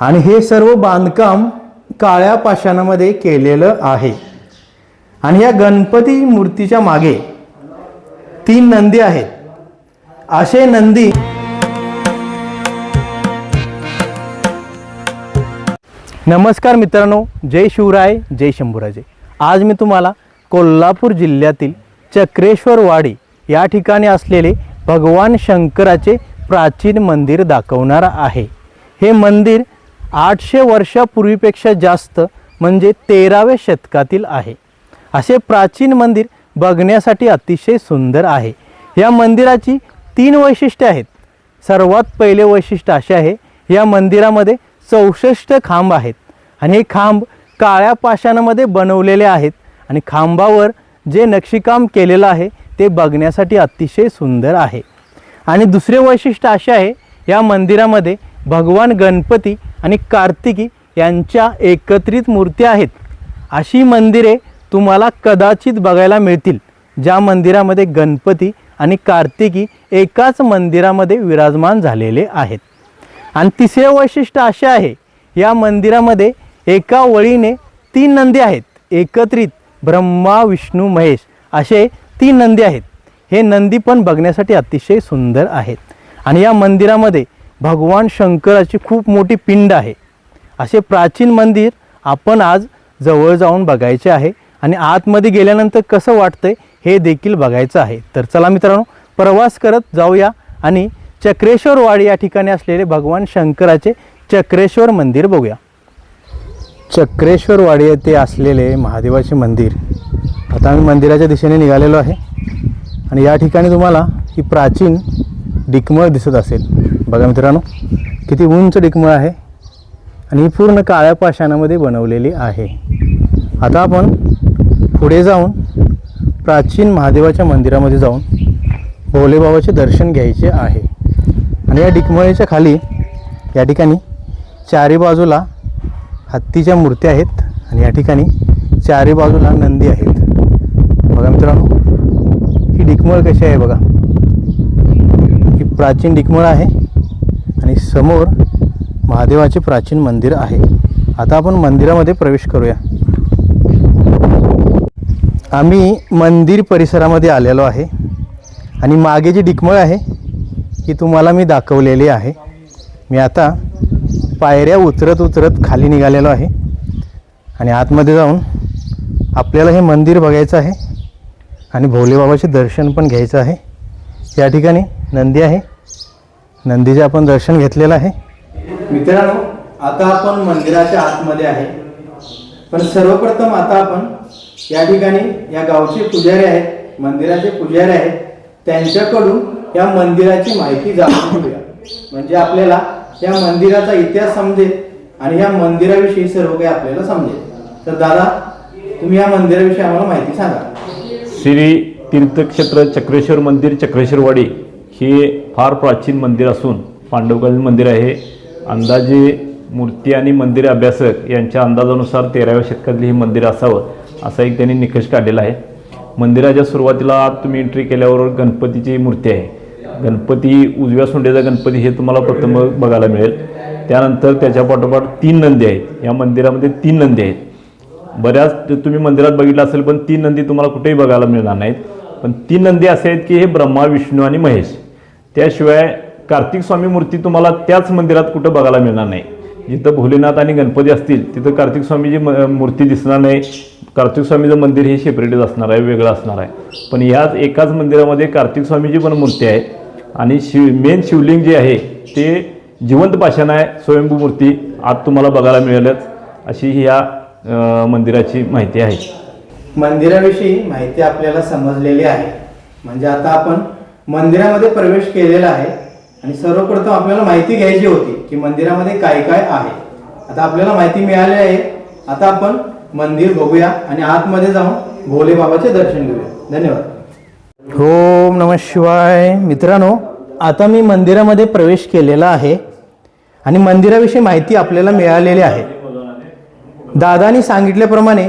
आणि हे सर्व बांधकाम काळ्या पाषाणामध्ये केलेलं आहे. आणि या गणपती मूर्तीच्या मागे तीन नंदी आहेत. असे नंदी नमस्कार मित्रांनो जय शिवराय जय शंभूराजे. आज मी तुम्हाला कोल्हापूर जिल्ह्यातील चक्रेश्वरवाडी या ठिकाणी असलेले भगवान शंकराचे प्राचीन मंदिर दाखवणार आहे. हे मंदिर आठशे वर्षापूर्वीपेक्षा जास्त म्हणजे तेराव्या शतकातील आहे. असे प्राचीन मंदिर बघण्यासाठी अतिशय सुंदर आहे. या मंदिराची तीन वैशिष्ट्ये आहेत. सर्वात पहिले वैशिष्ट्य असे आहे या मंदिरामध्ये चौसष्ट खांब आहेत आणि हे खांब काळ्या पाषाणामध्ये बनवलेले आहेत आणि खांबावर जे नक्षीकाम केलेलं आहे ते बघण्यासाठी अतिशय सुंदर आहे. आणि दुसरे वैशिष्ट्य असे आहे या मंदिरामध्ये भगवान गणपती आणि कार्तिकी यांच्या एकत्रित मूर्त्या आहेत. अशी मंदिरे तुम्हाला कदाचित बघायला मिळतील ज्या मंदिरामध्ये गणपती आणि कार्तिकी एकाच मंदिरामध्ये विराजमान झालेले आहेत. आणि तिसरे वैशिष्ट्य असे आहे या मंदिरामध्ये एका वळीने तीन नंदी आहेत एकत्रित ब्रह्मा विष्णू महेश असे तीन नंदी आहेत. हे नंदी पण बघण्यासाठी अतिशय सुंदर आहेत. आणि या मंदिरामध्ये भगवान शंकराची खूप मोठी पिंड आहे. असे प्राचीन मंदिर आपण आज जवळ जाऊन बघायचे आहे आणि आतमध्ये गेल्यानंतर कसं वाटतंय हे देखील बघायचं आहे. तर चला मित्रांनो प्रवास करत जाऊया आणि चक्रेश्वरवाडी या ठिकाणी असलेले भगवान शंकराचे चक्रेश्वर मंदिर बघूया. चक्रेश्वरवाडी येथे असलेले महादेवाचे मंदिर आता आम्ही मंदिराच्या दिशेने निघालेलो आहे. आणि या ठिकाणी तुम्हाला ही प्राचीन डिकमळ दिसत असेल. बघा मित्रांनो किती उंच डिकमळ आहे आणि ही पूर्ण काळ्या पाषाणामध्ये बनवलेली आहे. आता आपण पुढे जाऊन प्राचीन महादेवाच्या मंदिरामध्ये जाऊन भोलेबाबाचे दर्शन घ्यायचे आहे. आणि या डिकमळीच्या खाली या ठिकाणी चारी बाजूला हत्तीच्या मूर्त्या आहेत आणि या ठिकाणी चारी बाजूला नंदी आहेत. बघा मित्रांनो ही डिकमळ कशी आहे बघा. ही प्राचीन डिकमळ आहे. आणि समोर महादेवाचे प्राचीन मंदिर आहे. आता आपण मंदिरामध्ये प्रवेश करूया. आम्ही मंदिर परिसरामध्ये आलेलो आहे. आणि मागे जी डिकमळ आहे ती तुम्हाला मी दाखवलेली आहे. मी आता पायऱ्या उतरत उतरत खाली निघालेलो आहे. आणि आतमध्ये जाऊन आपल्याला हे मंदिर बघायचं आहे. आणि भोलेबाबाचे दर्शन पण घ्यायचं आहे. या ठिकाणी नंदी आहे. नंदीचे आपण दर्शन घेतलेलं आहे. मित्रांनो आता आपण मंदिराच्या आतमध्ये आहे. पण सर्वप्रथम आता आपण या ठिकाणी या गावचे पुजारी आहेत मंदिराचे पुजारी आहेत त्यांच्याकडून या मंदिराची माहिती जाणून घेऊया. म्हणजे आपल्याला या मंदिराचा इतिहास समजेल आणि या मंदिराविषयी सर्व काही आपल्याला समजेल. तर दादा तुम्ही या मंदिराविषयी आम्हाला माहिती सांगा. श्री तीर्थक्षेत्र चक्रेश्वर मंदिर चक्रेश्वरवाडी हे फार प्राचीन मंदिर असून पांडवकालीन मंदिर आहे. अंदाजे मूर्ती आणि मंदिर अभ्यासक यांच्या अंदाजानुसार तेराव्या शतकातली हे मंदिर असावं असा एक त्यांनी निकष काढलेला आहे. मंदिराच्या सुरुवातीला आत तुम्ही एंट्री केल्यावर गणपतीची मूर्ती आहे. गणपती उजव्या सोंडेचा गणपती हे तुम्हाला प्रथम बघायला मिळेल. त्यानंतर त्याच्या पाठोपाठ तीन नंदी आहेत. या मंदिरामध्ये तीन नंदी आहेत. बऱ्याच तुम्ही मंदिरात बघितलं असेल पण तीन नंदी तुम्हाला कुठेही बघायला मिळणार नाहीत. पण तीन नंदी असे आहेत की हे ब्रह्मा विष्णू आणि महेश. त्याशिवाय कार्तिक स्वामी मूर्ती तुम्हाला त्याच मंदिरात कुठं बघायला मिळणार नाही. जिथं भोलेनाथ आणि गणपती असतील तिथं कार्तिक स्वामीची म मूर्ती दिसणार नाही. कार्तिक स्वामीचं मंदिर हे सेपरेटच असणार आहे वेगळं असणार आहे. पण याच एकाच मंदिरामध्ये कार्तिक स्वामीची पण मूर्ती आहे. आणि शिव मेन शिवलिंग जे आहे ते जिवंत पाषाण आहे स्वयंभू मूर्ती आज तुम्हाला बघायला मिळेलच अशी ह्या या मंदिराची माहिती आहे. मंदिराविषयी माहिती आपल्याला समजलेली आहे. म्हणजे आता आपण मंदिरामध्ये प्रवेश केलेला आहे. आणि सर्वप्रथम आपल्याला माहिती घ्यायची होती की मंदिरामध्ये काय काय आहे. आता आपल्याला माहिती मिळाली आहे. आता आपण मंदिर बघूया आणि आतमध्ये जाऊन भोले बाबाचे दर्शन घेऊया. धन्यवाद. ओम नम शिवाय. मित्रांनो आता मी मंदिरामध्ये प्रवेश केलेला आहे आणि मंदिराविषयी माहिती आपल्याला मिळालेली आहे. दादानी सांगितल्याप्रमाणे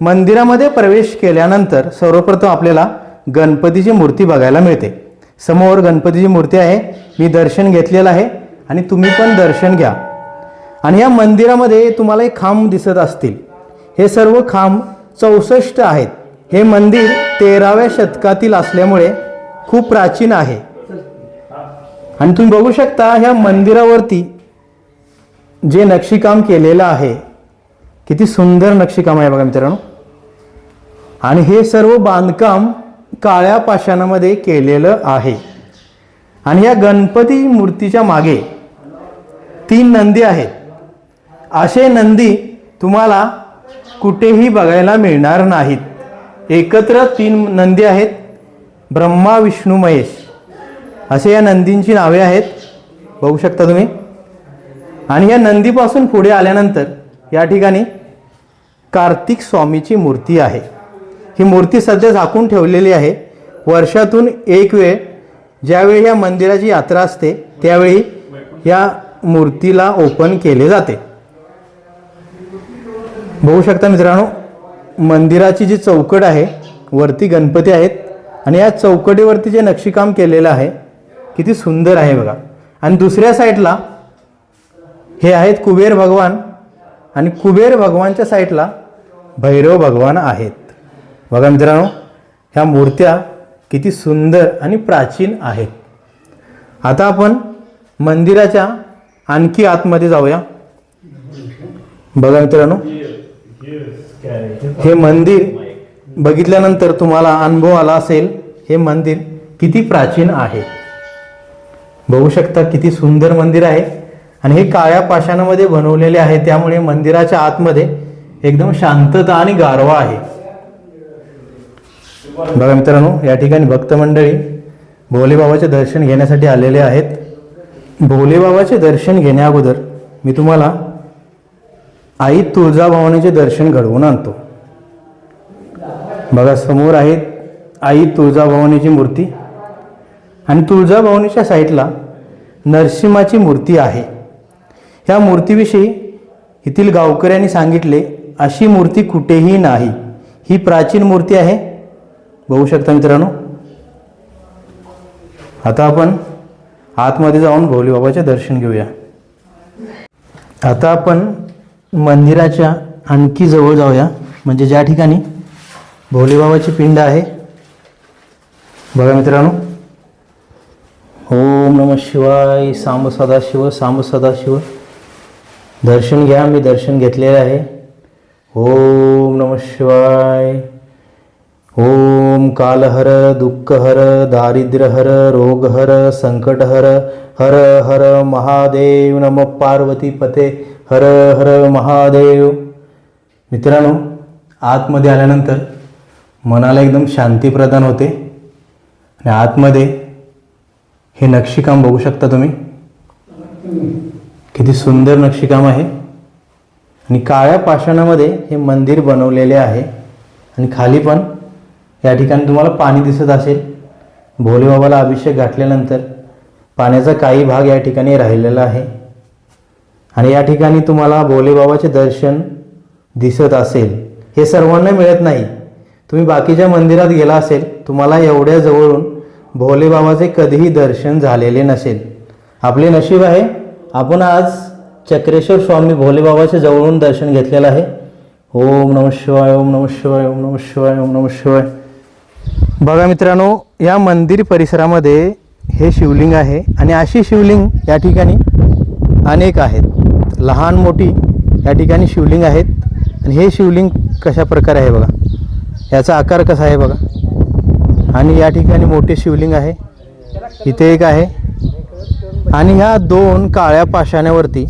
मंदिरामध्ये प्रवेश केल्यानंतर सर्वप्रथम आपल्याला गणपतीची मूर्ती बघायला मिळते. समोर गणपतीची मूर्ती आहे. मी दर्शन घेतलेलं आहे आणि तुम्ही पण दर्शन घ्या. आणि या मंदिरामध्ये तुम्हाला एक खांब दिसत असतील. हे सर्व खांब चौसष्ट आहेत. हे मंदिर तेराव्या शतकातील असल्यामुळे खूप प्राचीन आहे. आणि तुम्ही बघू शकता ह्या मंदिरावरती जे नक्षीकाम केलेलं आहे. किती सुंदर नक्षीकाम आहे बघा मित्रांनो. आणि हे सर्व बांधकाम काळ्या पाषाणामध्ये केलेलं आहे. आणि या गणपती मूर्तीच्या मागे तीन नंदी आहेत. असे नंदी तुम्हाला कुठेही बघायला मिळणार नाहीत. एकत्र तीन नंदी आहेत. ब्रह्मा विष्णू महेश असे या नंदींची नावे आहेत. बघू शकता तुम्ही. आणि या नंदीपासून पुढे आल्यानंतर या ठिकाणी कार्तिक स्वामीची मूर्ती आहे. ही मूर्ती सध्या झाकून ठेवलेली आहे. वर्षातून एक वेळ ज्यावेळी या मंदिराची यात्रा असते त्यावेळी या मूर्तीला ओपन केले जाते. बघू शकता मित्रांनो मंदिराची जी चौकट आहे वरती गणपती आहेत आणि या चौकटीवरती जे नक्षीकाम केलेलं आहे किती सुंदर आहे बघा. आणि दुसऱ्या साईडला हे आहेत कुबेर भगवान आणि कुबेर भगवानच्या साईडला भैरव भगवान आहेत. बघा मित्रांनो ह्या मूर्त्या किती सुंदर आणि प्राचीन आहेत. आता आपण मंदिराच्या आणखी आतमध्ये जाऊया. बघा मित्रांनो हे मंदिर बघितल्यानंतर तुम्हाला अनुभव आला असेल हे मंदिर किती प्राचीन आहे. बघू शकता किती सुंदर मंदिर आहे आणि हे काळ्या पाषाणामध्ये बनवलेले आहे त्यामुळे मंदिराच्या आतमध्ये एकदम शांतता आणि गारवा आहे. बघा मित्रांनो या ठिकाणी भक्त मंडळी भोलेबाबाचे दर्शन घेण्यासाठी आलेले आहेत. भोलेबाबाचे दर्शन घेण्याअगोदर मी तुम्हाला आई तुळजाभवानीचे दर्शन घडवून आणतो. बघा समोर आहेत आई तुळजाभवानीची मूर्ती आणि तुळजाभवानीच्या साईडला नरसिंहाची मूर्ती आहे. ह्या मूर्तीविषयी येथील गावकऱ्यांनी सांगितले अशी मूर्ती कुठेही नाही. ही प्राचीन मूर्ती आहे. बघू शकता मित्रांनो. आता आपण आतमध्ये जाऊन भोलेबाबाचे दर्शन घेऊया. आता आपण मंदिराच्या आणखी जवळ जाऊया. म्हणजे ज्या ठिकाणी भोलेबाबाची पिंड आहे. बघा मित्रांनो. ओम नम शिवाय सांब सदाशिव सांब सदाशिव. दर्शन घ्या मी दर्शन घेतलेलं आहे. ओम नम शिवाय. ओम कालहर दुःखहर दारिद्र्यहर रोगहर संकटहर हर हर महादेव नम पार्वती पते हर हर महादेव. मित्रांनो आतमध्ये आल्यानंतर मनाला एकदम शांती प्रदान होते. आणि आतमध्ये हे नक्षीकाम बघू शकता तुम्ही. किती सुंदर नक्षीकाम आहे. आणि काळ्या पाषाणामध्ये हे मंदिर बनवलेले आहे. आणि खाली पण या ठिकाणी तुम्हाला पाणी दिसत असेल. भोलेबाबाला अभिषेक घातल्यानंतर पाण्याचा काही भाग या ठिकाणी राहिलेला आहे. आणि या ठिकाणी तुम्हाला भोलेबाबाचे दर्शन दिसत असेल. हे सर्वांना मिळत नाही. तुम्ही बाकीच्या मंदिरात गेला असेल तुम्हाला एवढ्या जवळून भोलेबाबाचे कधीही दर्शन झालेले नसेल. आपले नशीब आहे आपण आज चक्रेश्वर स्वामी भोलेबाबाचे जवळून दर्शन घेतलेलं आहे. ओम नम शिवाय ओम नम शिवाय ओम नम शिवाय ओम नम शिवाय. बघा मित्रांनो या मंदिर परिसरामध्ये हे शिवलिंग आहे आणि अशी शिवलिंग या ठिकाणी अनेक आहेत. लहान मोठी या ठिकाणी शिवलिंग आहेत. आणि हे शिवलिंग कशा प्रकारे आहे बघा? याचा आकार कसा आहे बघा? आणि या ठिकाणी मोठे शिवलिंग आहे. इथे एक आहे. आणि ह्या दोन काळ्या पाषाण्यावरती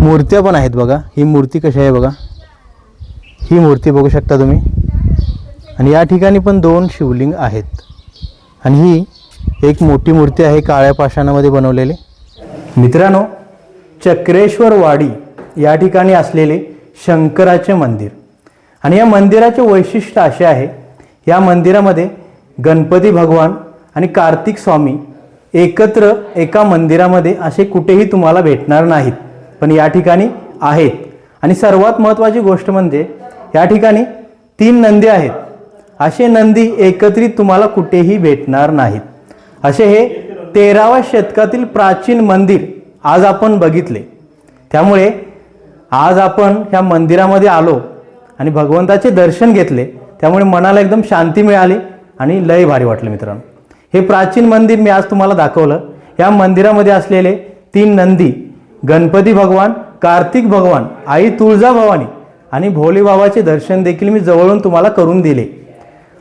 मूर्त्या पण आहेत बघा. ही मूर्ती कशी आहे बघा? ही मूर्ती बघू शकता तुम्ही. आणि या ठिकाणी पण दोन शिवलिंग आहेत. आणि ही एक मोठी मूर्ती आहे काळ्या पाषाणामध्ये बनवलेली. मित्रांनो चक्रेश्वर वाडी या ठिकाणी असलेले शंकराचे मंदिर. आणि या मंदिराचे वैशिष्ट्य असे आहे या मंदिरामध्ये गणपती भगवान आणि कार्तिक स्वामी एकत्र एका मंदिरामध्ये असे कुठेही तुम्हाला भेटणार नाहीत पण या ठिकाणी आहेत. आणि सर्वात महत्त्वाची गोष्ट म्हणजे या ठिकाणी तीन नंदी आहेत. असे नंदी एकत्रित तुम्हाला कुठेही भेटणार नाहीत. असे हे तेराव्या शतकातील प्राचीन मंदिर आज आपण बघितले. त्यामुळे आज आपण ह्या मंदिरामध्ये आलो आणि भगवंताचे दर्शन घेतले. त्यामुळे मनाला एकदम शांती मिळाली आणि लय भारी वाटलं मित्रांनो. हे प्राचीन मंदिर मी आज तुम्हाला दाखवलं. या मंदिरामध्ये असलेले तीन नंदी गणपती भगवान कार्तिक भगवान आई तुळजाभवानी आणि भोलेबाबाचे दर्शन देखील मी जवळून तुम्हाला करून दिले.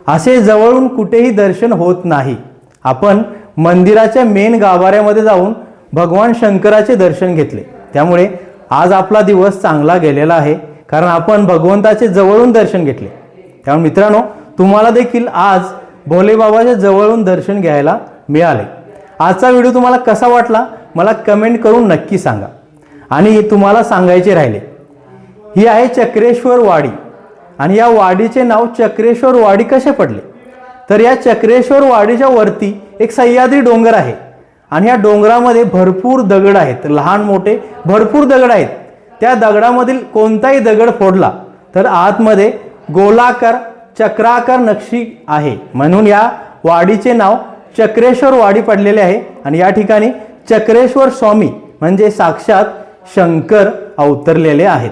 असे जवळून कुठेही दर्शन होत नाही. आपण मंदिराच्या मेन गाभाऱ्यामध्ये जाऊन भगवान शंकराचे दर्शन घेतले. त्यामुळे आज आपला दिवस चांगला गेलेला आहे. कारण आपण भगवंताचे जवळून दर्शन घेतले. त्यामुळे मित्रांनो तुम्हाला देखील आज भोलेबाबाचे जवळून दर्शन घ्यायला मिळाले. आजचा व्हिडिओ तुम्हाला कसा वाटला मला कमेंट करून नक्की सांगा. आणि तुम्हाला सांगायचे राहिले. ही आहे चक्रेश्वर वाडी. आणि या वाडीचे नाव चक्रेश्वर वाडी कसे पडले? तर या चक्रेश्वर वाडीच्या वरती एक सह्याद्री डोंगर आहे. आणि या डोंगरामध्ये भरपूर दगड आहेत. लहान मोठे भरपूर दगड आहेत. त्या दगडामधील कोणताही दगड फोडला तर आतमध्ये गोलाकार चक्राकार नक्षी आहे. म्हणून या वाडीचे नाव चक्रेश्वर वाडी पडलेले आहे. आणि या ठिकाणी चक्रेश्वर स्वामी म्हणजे साक्षात शंकर अवतरलेले आहेत.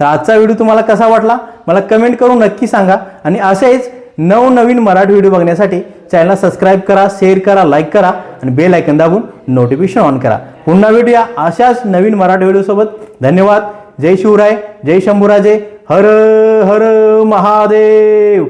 तर आजचा व्हिडिओ तुम्हाला कसा वाटला? मला कमेंट करून नक्की सांगा. आणि असेच नवनवीन मराठी व्हिडिओ बघण्यासाठी चॅनलला सबस्क्राईब करा शेअर करा लाईक करा आणि बेल आयकन दाबून नोटिफिकेशन ऑन करा. पुन्हा भेटूया अशाच नवीन मराठी व्हिडिओसोबत धन्यवाद. जय शिवराय. जय शंभूराजे. हर हर महादेव.